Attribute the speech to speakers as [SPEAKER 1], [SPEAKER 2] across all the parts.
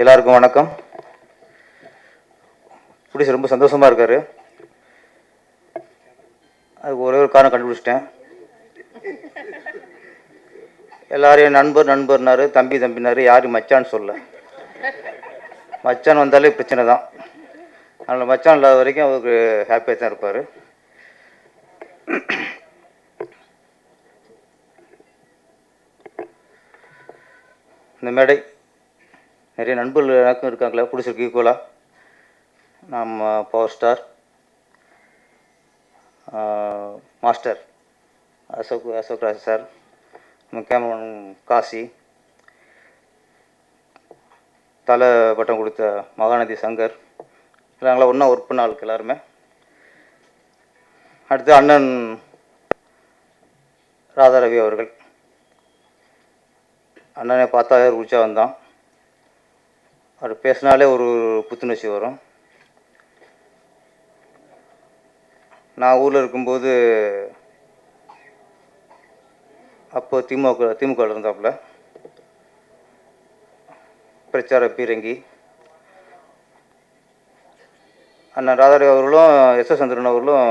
[SPEAKER 1] எல்லாருக்கும் வணக்கம். பிடிச்சி ரொம்ப சந்தோஷமாக இருக்கார். அதுக்கு ஒரே ஒரு காரணம் கண்டுபிடிச்சிட்டேன். எல்லாரையும் நண்பர் நண்பர்னாரு தம்பி தம்பினாரு யாரும் மச்சான்னு சொல்ல. மச்சான் வந்தாலே பிரச்சனை தான். அதனால் மச்சான் இல்லாத வரைக்கும் அவருக்கு ஹாப்பியாக தான் இருப்பார். இந்த மேடை நிறைய நண்பர்கள் எனக்கும் இருக்காங்களே பிடிச்சிருக்கு ஈக்குவலாக நம்ம power star master Ashok Ashok Raj sir நம்ம கேமரன் காசி தலை பட்டம் கொடுத்த மகாநதி சங்கர் நாங்களாம் ஒன்றா ஒர்க் பண்ண ஆளுக்கு எல்லாருமே. அடுத்து அண்ணன் ராதாரவி அவர்கள். அண்ணனை பார்த்தா உற்சாகம் வந்தான். அவர் பேசினாலே ஒரு புத்துணர்ச்சி வரும். நான் ஊரில் இருக்கும்போது அப்போ திமுக திமுக இருந்தாப்புல. பிரச்சார பீரங்கி. அண்ணன் ராதாரவி அவர்களும் எஸ் எஸ் சந்திரன் அவர்களும்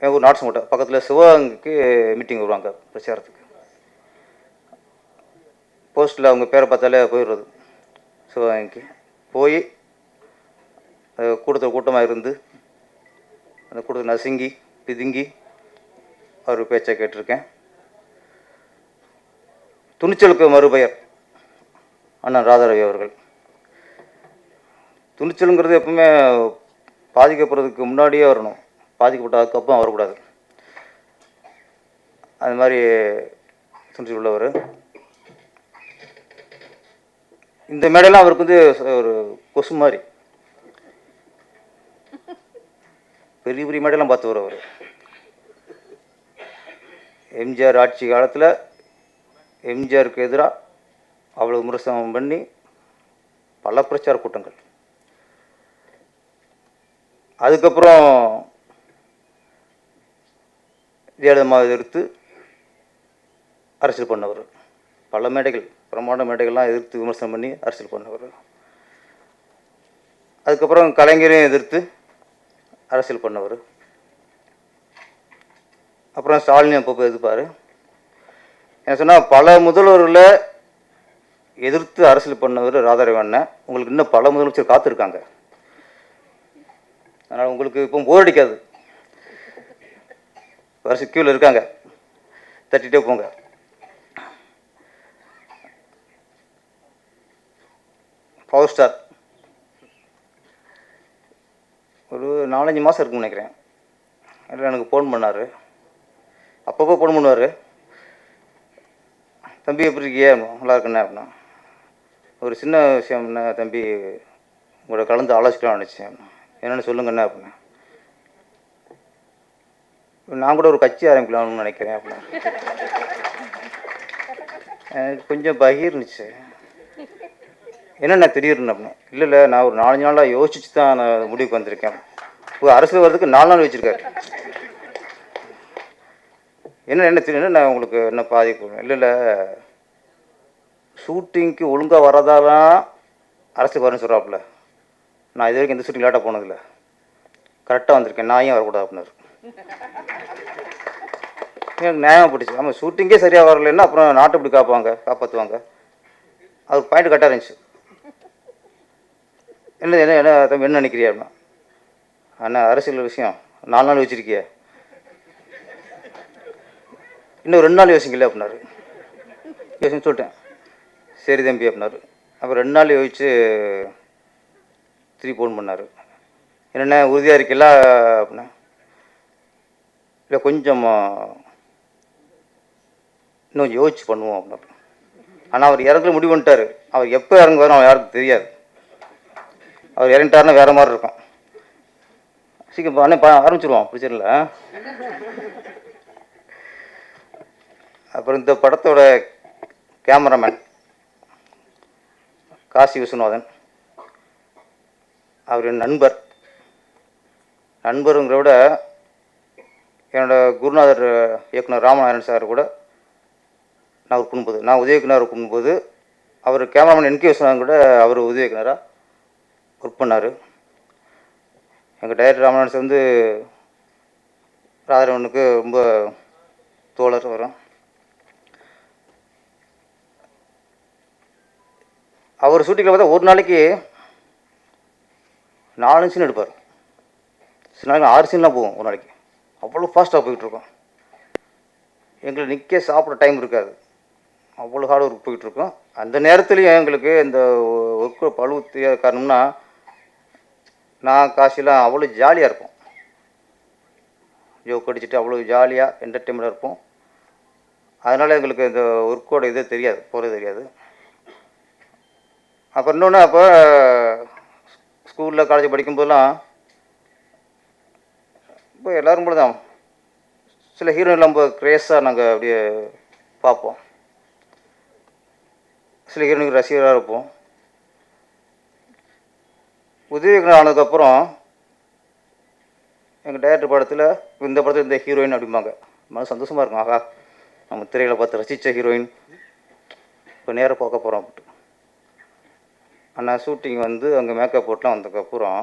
[SPEAKER 1] எங்கள் ஊர் நாட்ஸ் பக்கத்தில் சிவகங்கைக்கு மீட்டிங் வருவாங்க பிரச்சாரத்துக்கு. போஸ்ட்டில் அவங்க பேரை பார்த்தாலே போயிடுறது. சிவகங்கைக்கு போய் கூட்டத்தில் கூட்டமாக இருந்து அந்த கூட்டத்தில் நசுங்கி பிதுங்கி அவர் பேச்சை கேட்டிருக்கேன். துணிச்சலுக்கு மறுபெயர் அண்ணன் ராதாரவி அவர்கள். துணிச்சலுங்கிறது எப்பவுமே பாதிக்கப்படுறதுக்கு முன்னாடியே வரணும். பாதிக்கப்பட்டதுக்கப்புறம் வரக்கூடாது. அது மாதிரி துணிச்சல் உள்ளவர். இந்த மேடையெல்லாம் அவருக்கு வந்து ஒரு கொசு மாதிரி. பெரிய பெரிய மேடையெல்லாம் பார்த்து அவர். எம்ஜிஆர் ஆட்சி காலத்தில் எம்ஜிஆருக்கு எதிராக அவ்வளோ விமர்சனம் பண்ணி பல பிரச்சார கூட்டங்கள். அதுக்கப்புறம் ஜெயலலிதாவை எதிர்த்து அரசியல் பண்ணவர் பல மேடைகள். பிரமாண்ட மேடைகள்லாம் எதிர்த்து விமர்சனம் பண்ணி அரசியல் பண்ணவர் அதுக்கப்புறம் கலைஞரையும் எதிர்த்து அரசியல் பண்ணவர். அப்புறம் ஸ்டாலின் அப்பப்போ எதிர்ப்பார். என்ன சொன்னால் பல முதல்வர்களை எதிர்த்து அரசியல் பண்ணவர் ராதாரவண்ணன் உங்களுக்கு இன்னும் பல முதலமைச்சர் காத்திருக்காங்க. அதனால் உங்களுக்கு இப்போ போர் அடிக்காது. வருஷ கியூவில் இருக்காங்க. தட்டிகிட்டே போங்க. Power star. ஒரு நாலஞ்சு மாதம் இருக்குன்னு நினைக்கிறேன். அதில் எனக்கு ஃபோன் பண்ணார். அப்பப்போ ஃபோன் பண்ணுவார். தம்பி எப்படி இருக்கியே? நல்லா இருக்குண்ணே அப்படின்னா ஒரு சின்ன விஷயம் என்ன தம்பி உங்களோட கலந்து ஆலோசிக்கலாம் நினச்சேன் என்னென்னு சொல்லுங்கண்ணே அப்படின்னா நான் கூட ஒரு கட்சி ஆரம்பிக்கலாம்னு நினைக்கிறேன் அப்படின்னா எனக்கு கொஞ்சம் பகிர்ந்துச்சு. என்னென்ன திடீர்னு அப்படின்னு? இல்லை இல்லை நான் ஒரு நாலஞ்சு நாளாக யோசிச்சு தான் நான் முடிவுக்கு வந்திருக்கேன். இப்போ அரசியல் வர்றதுக்கு நாலு நாள் வச்சுருக்காரு. என்ன என்ன தெரியும் நான் உங்களுக்கு என்ன பாதிப்பு இல்லை இல்லை. ஷூட்டிங்க்கு ஒழுங்காக வரதாலாம் அரசுக்கு வரணும்னு சொல்கிறாப்புல நான் இது வரைக்கும் எந்த ஷூட்டிங் லேட்டாக போனதில்லை. கரெக்டாக வந்திருக்கேன். நான் ஏன் வரக்கூடாது அப்படின்னாரு. எனக்கு நியாயம் பிடிச்சி ஆமாம் ஷூட்டிங்கே சரியாக வரலைன்னா அப்புறம் நாட்டை இப்படி காப்பாங்க காப்பாற்றுவாங்க அது பாயிண்ட் கரெக்டாக இருந்துச்சு. என்ன என்ன என்ன தம்பி என்ன நினைக்கிறியா? அப்படின்னா அண்ணா அரசியல் விஷயம். நாலு நாள் வச்சுருக்கிய. இன்னும் ரெண்டு நாள் யோசிக்கல அப்படின்னாரு. யோசிச்சு சொல்லிட்டேன். சரி தம்பி அப்படின்னாரு. அப்புறம் ரெண்டு நாள் யோசிச்சு திருப்பி ஃபோன் பண்ணார். என்னென்ன உறுதியாக இருக்கல அப்படின்னா. இல்லை கொஞ்சம் இன்னும் கொஞ்சம் யோசிச்சு பண்ணுவோம் அப்படின்னா. ஆனால் அவர் இறங்குற முடிவு பண்ணிட்டார் அவர் எப்போ இறங்குவாரோ அவர் யாருக்கும் தெரியாது. அவர் இறங்கிட்டாருன்னா வேறு மாதிரி இருக்கும். சீக்கிரம் அண்ணே பா ஆரம்பிச்சிருவோம் பிரச்சனை அப்புறம் இந்த படத்தோட கேமராமேன் காசி விஸ்வநாதன் அவர் என் நண்பர். நண்பருங்கிற விட என்னோடய குருநாதர் இயக்குனர் ராமநாதன் சார் கூட நான் ஒர்க் பண்ணும்போது நான் உதய இயக்குனர் ஒர்க் பண்ணும்போது அவர் கேமராமேன் என்கே விஸ்வநாதன் கூட அவர் உதவி இயக்குனராக ஒர்க் பண்ணார். எங்கள் டைரக்டர் ராமநாதன் வந்து ராதரவனுக்கு ரொம்ப தோழர் வரும் அவர் ஷூட்டிங்கில் பார்த்தா ஒரு நாளைக்கு நாலு சீன் எடுப்பார். சில நாளைக்கு ஆறு சீன்லாம் போகும் ஒரு நாளைக்கு. அவ்வளோ ஃபாஸ்ட்டாக போயிட்டுருக்கோம் எங்களுக்கு நிற்க சாப்பிட டைம் இருக்காது. அவ்வளோ ஹார்ட் ஒர்க் போயிட்டுருக்கோம் அந்த நேரத்துலையும் எங்களுக்கு இந்த ஒர்க்கு பழுவு காரணம்னா நான் காசிலாம் அவ்வளோ ஜாலியாக இருப்போம். ஜோக் அடிச்சுட்டு அவ்வளோ ஜாலியாக என்டர்டெயின்மெண்ட்டாக இருப்போம். அதனால் எங்களுக்கு இந்த ஒர்க்கோட இது தெரியாது போகிறது தெரியாது. அப்புறம் இன்னொன்று அப்போ ஸ்கூலில் காலேஜ் படிக்கும்போதெல்லாம் இப்போ எல்லோரும் போல தான். சில ஹீரோயின் ரொம்ப க்ரேஸாக நாங்கள் அப்படியே பார்ப்போம். சில ஹீரோனுக்கு ரசிகராக இருப்போம். உதயகுணர் ஆனதுக்கப்புறம் எங்கள் டேரக்டர் படத்தில் இந்த படத்தில் இந்த ஹீரோயின் அப்படிம்பாங்க. மன சந்தோஷமாக இருக்கும். ஆகா நம்ம திரையில் பார்த்து ரசித்த ஹீரோயின் இப்போ நேராக பார்க்க போகிறோம் அப்படின்ட்டு ஆனால் ஷூட்டிங் வந்து அங்கே மேக்கப் போட்டுலாம் வந்ததுக்கப்புறம்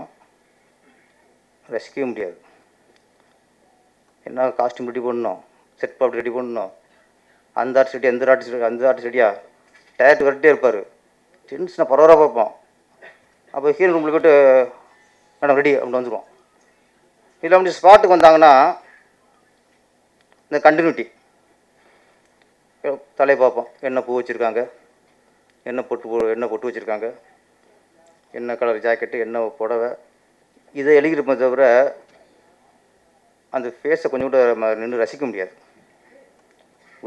[SPEAKER 1] ரசிக்கவே முடியாது. என்ன காஸ்டியூம் ரெடி பண்ணணும்? செட் பாப் ரெடி பண்ணணும்? அந்த ஆர்டிஸ்ட் ரெடி அந்த ஆர்டிஸ்ட் அந்த ஆர்டிஸ்ட் ரெடியா டயர்ட் கரெக்டே இருப்பார். டென்ஷனாக பரவாயில்ல பார்ப்போம் அப்போ ஹீரோ ரூமில் போய்ட்டு மேடம் ரெடி அப்படின்னு வந்துடுவோம் இல்லை அப்படி ஸ்பாட்டுக்கு வந்தாங்கன்னா இந்த கண்டினியூட்டி தலையை பார்ப்போம். என்ன பூ வச்சுருக்காங்க? என்ன பொட்டு என்ன பொட்டு வச்சுருக்காங்க? என்ன கலர் ஜாக்கெட்டு என்ன புடவை? இதை எழுதிருப்போம் தவிர அந்த ஃபேஸை கொஞ்சம் கூட நம்ம நின்று ரசிக்க முடியாது.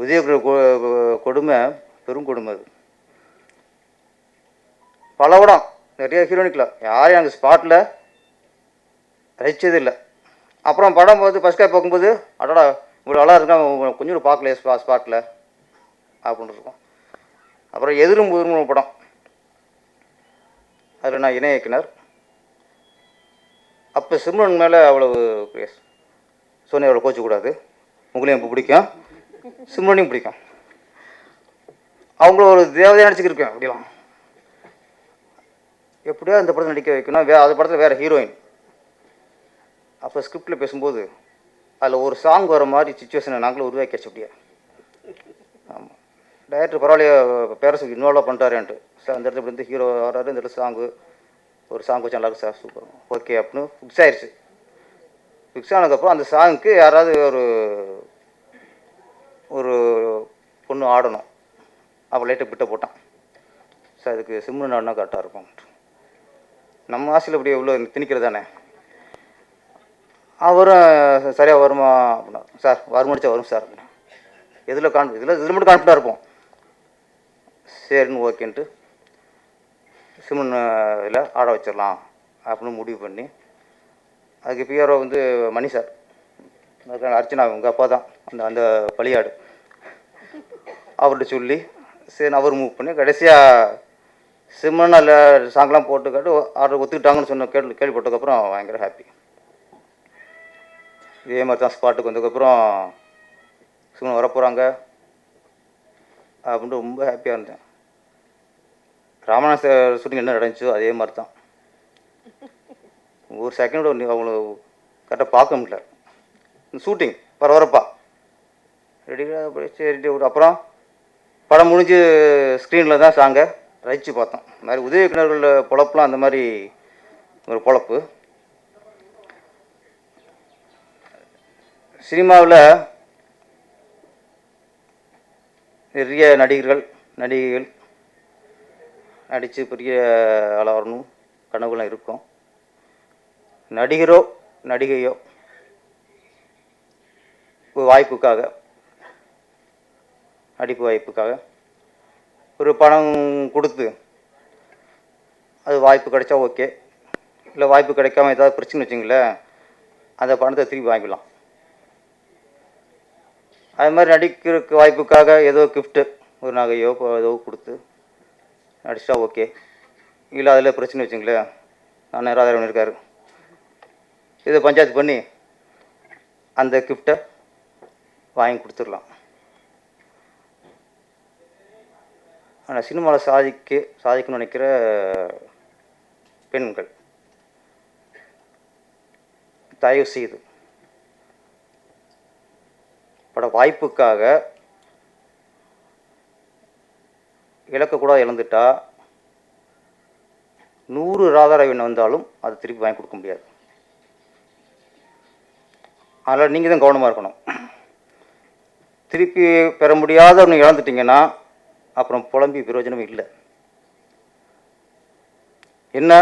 [SPEAKER 1] உதயகுரு கொடுமை பெரும் கொடுமை அது. பலவடம் நிறைய ஹீரோனிக்கில் யாரையும் அந்த ஸ்பாட்டில் ரசித்தது இல்லை அப்புறம் படம் போது ஃபஸ்ட் காய் பார்க்கும்போது அடடா இவ்வளோ நல்லா இருக்கான் கொஞ்சம் பார்க்கலையே ஸ்பா ஸ்பாட்டில் அப்படின்னு இருக்கும். அப்புறம் எதிரும் புதிரும் படம். அதில் நான் இணை இயக்குனர். அப்போ சிம்ரன் மேலே அவ்வளவு கிரேஸ் சோனி அவ்வளோ கோச்சக்கூடாது உங்களையும் இப்போ பிடிக்கும். சிம்ரனையும் பிடிக்கும். அவங்கள ஒரு தேவதையாக நடிச்சுக்கிருக்கேன் அப்படிலாம் எப்படியோ அந்த படத்தில் நடிக்க வைக்கணும். வே அந்த படத்தில் வேறு ஹீரோயின் அப்போ ஸ்கிரிப்டில் பேசும்போது அதில் ஒரு சாங் வர மாதிரி சுச்சுவேஷனை நாங்களும் உருவாக்கிடுச்சு அப்படியே. ஆமாம் டைரக்டர் பரவாயில்லையே பேரஸ் இன்வால்வ் பண்ணுறாருன்ட்டு சார் அந்த இடத்துல இருந்து ஹீரோ வராரு இந்த இடத்துல சாங்கு ஒரு சாங் வச்சு நல்லாருக்கு சார். சூப்பர் ஓகே அப்படின்னு ஃபிக்ஸ் ஆயிடுச்சு ஃபிக்ஸ் ஆனதுக்கப்புறம் அந்த சாங்க்கு யாராவது ஒரு ஒரு பொண்ணு ஆடணும். அப்போ லைட்டை பிட்ட போட்டான். சார் இதுக்கு சிம்னு ஆடினா கரெக்டாக இருக்கும் நம்ம ஆசையில் இப்படி எவ்வளோ திணிக்கிறது தானே? அவரும் சரியாக வருமா அப்படின்னா சார் வருமானிச்சா வரும் சார் அப்படின்னா. எதில் கான் இதில் இதில் மட்டும் கான்ஃபிடாக இருப்போம். சரின்னு ஓகேன்ட்டு சிம்மன் இதில் ஆட வச்சிடலாம் அப்படின்னு முடிவு பண்ணி அதுக்கு பிஆர்ஓ வந்து மணி சார். அதுக்கான அர்ச்சனா உங்கள் அப்பா தான் அந்த அந்த பலியாடு. அவர்கிட்ட சொல்லி சரி அவர் மூவ் பண்ணி கடைசியாக சிம்மன் அதில் சாங்லாம் போட்டு கேட்டு ஆர்டர் ஒத்துக்கிட்டாங்கன்னு சொன்ன கேள்வி கேள்விப்பட்டதுக்கப்புறம் பயங்கர ஹாப்பி இதே மாதிரி தான் ஸ்பாட்டுக்கு வந்ததுக்கப்புறம் சிம்மன் வரப்போகிறாங்க அப்படின்ட்டு ரொம்ப ஹாப்பியாக இருந்தேன். ராமநாத ஷூட்டிங் என்ன நடந்துச்சோ அதே மாதிரி தான். ஒரு செகண்ட் அவங்கள கரெக்டாக பார்க்க முடியல. ஷூட்டிங் பரபரப்பா ரெடியாக அப்படியே சரி ஒரு அப்புறம் படம் முடிஞ்சு ஸ்க்ரீனில் தான் சாங்கை. ரசித்து பார்த்தோம். இந்த மாதிரி உதவி இயக்குநர்கள் பொழப்புலாம் அந்த மாதிரி ஒரு பொழப்பு. சினிமாவில் நிறைய நடிகர்கள் நடிகைகள் நடித்து பெரிய ஆளாக வரணும் கனவுலாம் இருக்கும். நடிகரோ நடிகையோ வாய்ப்புக்காக நடிப்பு வாய்ப்புக்காக ஒரு பணம் கொடுத்து அது வாய்ப்பு கிடைச்சா ஓகே. இல்லை வாய்ப்பு கிடைக்காம ஏதாவது பிரச்சனை வச்சுங்களேன் அந்த பணத்தை திருப்பி வாங்கிக்கலாம் அது மாதிரி நடிக்கிறதுக்கு வாய்ப்புக்காக ஏதோ கிஃப்ட்டு ஒரு நகையோ ஏதோ கொடுத்து நடிச்சிட்டா ஓகே. இல்லை அதில் பிரச்சனை வச்சுங்களேன் நான் ராதாரவன் இருக்கார் இதை பஞ்சாயத்து பண்ணி அந்த கிஃப்ட்டை வாங்கி கொடுத்துடலாம். ஆனால் சினிமாவில் சாதிக்க சாதிக்கணும்னு நினைக்கிற பெண்கள். தயவு செய்து. பட வாய்ப்புக்காக இழக்கக்கூடாது இழந்துட்டா நூறு ராதாரவின் வந்தாலும் அது திருப்பி வாங்கி கொடுக்க முடியாது. அதனால் நீங்கள் தான் கவனமாக இருக்கணும். திருப்பி பெற முடியாத ஒன்று இழந்துட்டீங்கன்னா அப்புறம் புலம்பி பிரயோஜனம் இல்லை. என்ன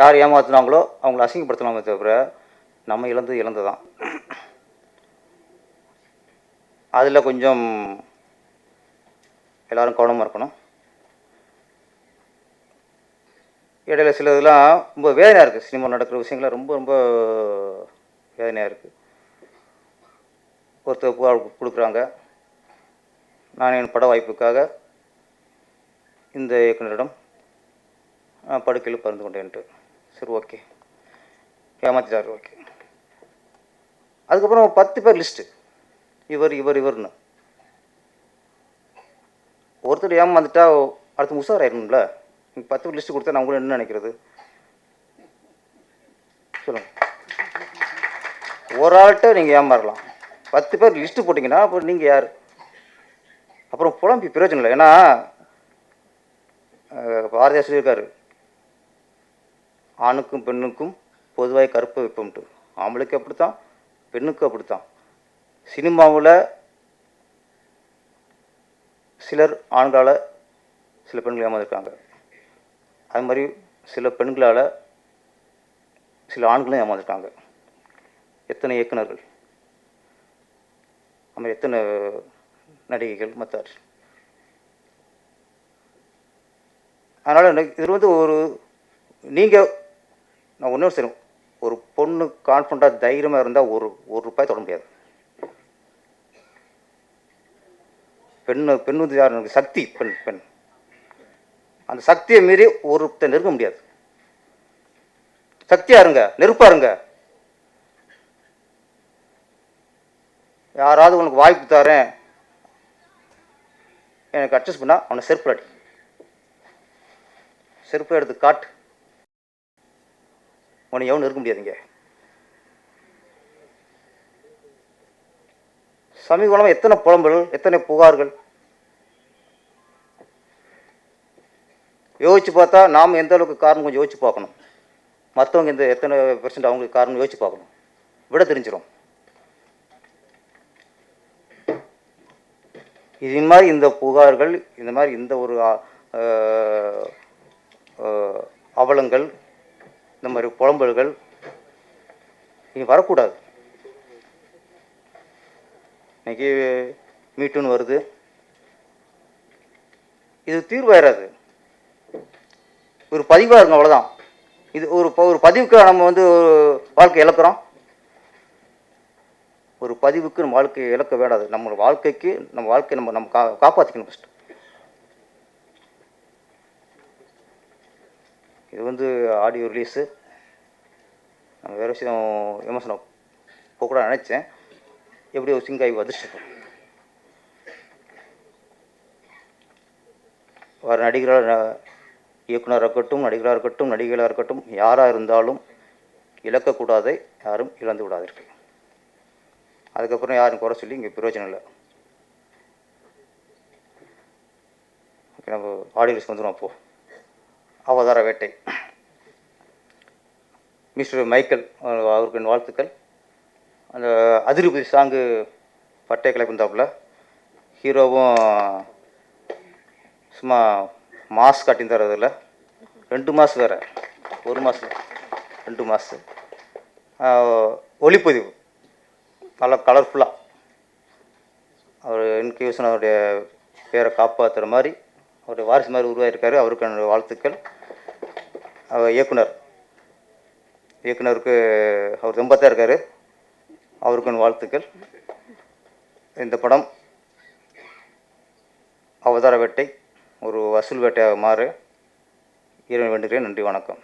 [SPEAKER 1] யார் ஏமாத்துனாங்களோ அவங்கள அசிங்கப்படுத்தினாங்க தவிர நம்ம இழந்தது இழந்து தான் அதில் கொஞ்சம் எல்லாரும் கவனமாக இருக்கணும். இடையில சில இதெல்லாம் ரொம்ப வேதனையாக இருக்குது சினிமா நடக்கிற விஷயங்கள்லாம் ரொம்ப ரொம்ப வேதனையாக இருக்குது ஒருத்தர் கொடுக்குறாங்க. நான் என் பட வாய்ப்புக்காக இந்த இயக்குனரிடம் படுக்கையில் பறந்து கொண்டேன்ட்டு சரி ஓகே. ஏமாத்திட்டார் ஓகே. அதுக்கப்புறம் பத்து பேர் லிஸ்ட்டு. இவர் இவர் இவர்னு. ஒருத்தர் ஏமாந்துட்டா அடுத்து உஷார் ஆயிடணும்ல? நீங்கள் பத்து பேர் லிஸ்ட்டு கொடுத்தா நான் கூட என்ன நினைக்கிறது? சொல்லுங்கள் ஒரு ஆள்கிட்ட நீங்கள் ஏமாறலாம். பத்து பேர் லிஸ்ட்டு போட்டிங்கன்னா அப்புறம் நீங்கள் யார்? அப்புறம் புலம்பி பிரயோஜனம் இல்லை. ஏன்னா பாரதியார் சொல்லியிருக்காரு ஆணுக்கும் பெண்ணுக்கும் பொதுவாக கருப்பு வைப்போம்ட்டு ஆம்பளைக்கு அப்படித்தான் பெண்ணுக்கும் அப்படித்தான். சினிமாவில் சிலர் ஆண்களால் சில பெண்கள் ஏமாந்துருக்காங்க அது மாதிரி சில பெண்களால் சில ஆண்களும் ஏமாந்துருக்காங்க எத்தனை இயக்குனர்கள் அது மாதிரி எத்தனை நடிகைகள் மற்றார் அதனால் இது வந்து ஒரு நீங்கள் நான் ஒன்றும் சரி ஒரு பொண்ணு கான்ஃபிடண்ட்டாக தைரியமாக இருந்தால் ஒரு ஒரு ரூபாய் தொட முடியாது. பெண்ணு பெண் வந்து யார் சக்தி பெண் பெண். அந்த சக்தியை மீறி ஒருத்த நெருங்க முடியாது. சக்தியா இருங்க நெருப்பா இருங்க. யாராவது உனக்கு வாய்ப்பு தரேன். எனக்கு அட்ஜஸ்ட் பண்ணால் அவனை செருப்பு அடி. செருப்பு எடுத்து காட்டு. உன்னை எவனும் இருக்க முடியாதுங்க சமீப காலமாக எத்தனை புலம்பல்கள் எத்தனை புகார்கள்? யோசிச்சு பார்த்தா நாம் எந்த அளவுக்கு காரணம் கொஞ்சம் யோசிச்சு பார்க்கணும். மற்றவங்க இந்த எத்தனை பெர்சன்ட் அவங்களுக்கு காரணம் யோசிச்சு பார்க்கணும். விட தெரிஞ்சிடும் இது மாதிரி இந்த புகார்கள் இந்த மாதிரி இந்த ஒரு அவலங்கள் இந்த மாதிரி புலம்பல்கள் இனி வரக்கூடாது. இன்னைக்கு மீட்டுன்னு வருது. இது தீர்வாயிராது. ஒரு பதிவாக இருக்கும் அவ்வளோதான் இது ஒரு ப- ஒரு பதிவுக்கு நம்ம வந்து ஒரு வாழ்க்கை இழக்கிறோம். ஒரு பதிவுக்கு நம்ம வாழ்க்கையை இழக்க வேண்டாது நம்ம வாழ்க்கைக்கு நம்ம வாழ்க்கையை நம்ம நம்ம கா காப்பாற்றிக்கணும் ஃபஸ்ட்டு இது வந்து ஆடியோ ரிலீஸு நான் வேறு விஷயம் விமர்சனம் போகக்கூடாது நினச்சேன். எப்படி ஒரு சிங்காய் அதிர்ஷ்டம் வர நடிகராக இயக்குனராக இருக்கட்டும் நடிகராக இருக்கட்டும் நடிகைகளாக இருக்கட்டும் யாராக இருந்தாலும் இழக்கக்கூடாதை யாரும் இழந்து விடாதீர்கள். அதுக்கப்புறம் யாரும் குறை சொல்லி இங்கே பிரயோஜனம் இல்லை. ஓகே நம்ம ஆடியன்ஸ் வந்துடும் அப்போது அவதார வேட்டை. மிஸ்டர் மைக்கேல் அவருக்கு வாழ்த்துக்கள். அந்த அதிருபதி சாங்கு பட்டை கிளப்பிந்தாப்புல ஹீரோவும் சும்மா மாஸ் காட்டியிருந்தார் அதில். ரெண்டு மாதம் வேறு. ஒரு மாதம் ரெண்டு மாதம் ஒளிப்பதிவு. நல்லா கலர்ஃபுல்லாக அவர் என்கே அவருடைய பேரை காப்பாற்றுற மாதிரி அவருடைய வாரிசு மாதிரி உருவாகியிருக்காரு அவருக்கு என்னுடைய வாழ்த்துக்கள். அவர் இயக்குனர். இயக்குனருக்கு அவர் ரொம்ப இருக்கார். அவருக்கு வாழ்த்துக்கள். இந்த படம் அவதார வேட்டை ஒரு வசூல் வேட்டையாக மாறு இறைவன் வேண்டுகிறேன். நன்றி வணக்கம்.